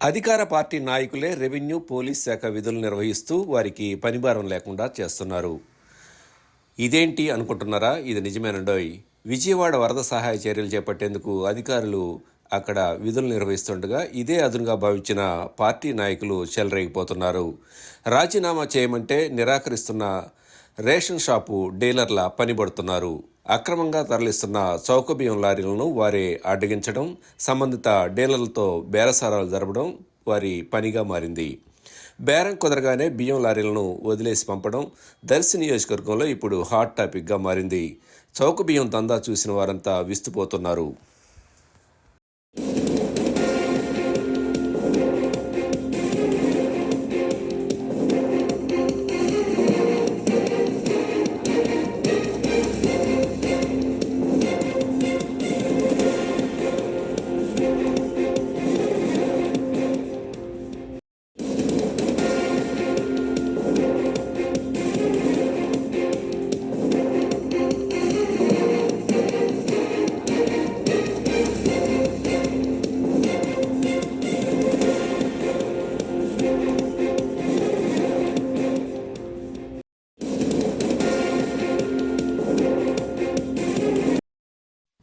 అధికార పార్టీ నాయకులే revenue police శాఖ విధులు నిర్వహిస్తూ వారికి పనిభారం లేకుండా చేస్తున్నారు. ఇదేంటి అనుకుంటున్నారా? ఇది నిజమేనండోయ్. విజయవాడ వరద సహాయ చర్యలు చేపట్టేందుకు అధికారులు అక్కడ విధులు నిర్వహిస్తుండగా ఇదే అదునుగా భావించిన పార్టీ నాయకులు చెలరేగిపోతున్నారు. రాజీనామా చేయమంటే నిరాకరిస్తున్న రేషన్ షాపు డీలర్ల పనిపడుతున్నారు అక్రమంగా తరలిస్తున్న చౌకబియ్యం లారీలను వారే అడ్డగించడం సంబంధిత డీలర్లతో బేరసారాలు జరపడం వారి పనిగా మారింది. బేరం కుదరగానే బియ్యం లారీలను వదిలేసి పంపడం దర్శి నియోజకవర్గంలో ఇప్పుడు హాట్ టాపిక్గా మారింది. చౌక బియ్యం దందా చూసిన వారంతా విస్తుపోతున్నారు.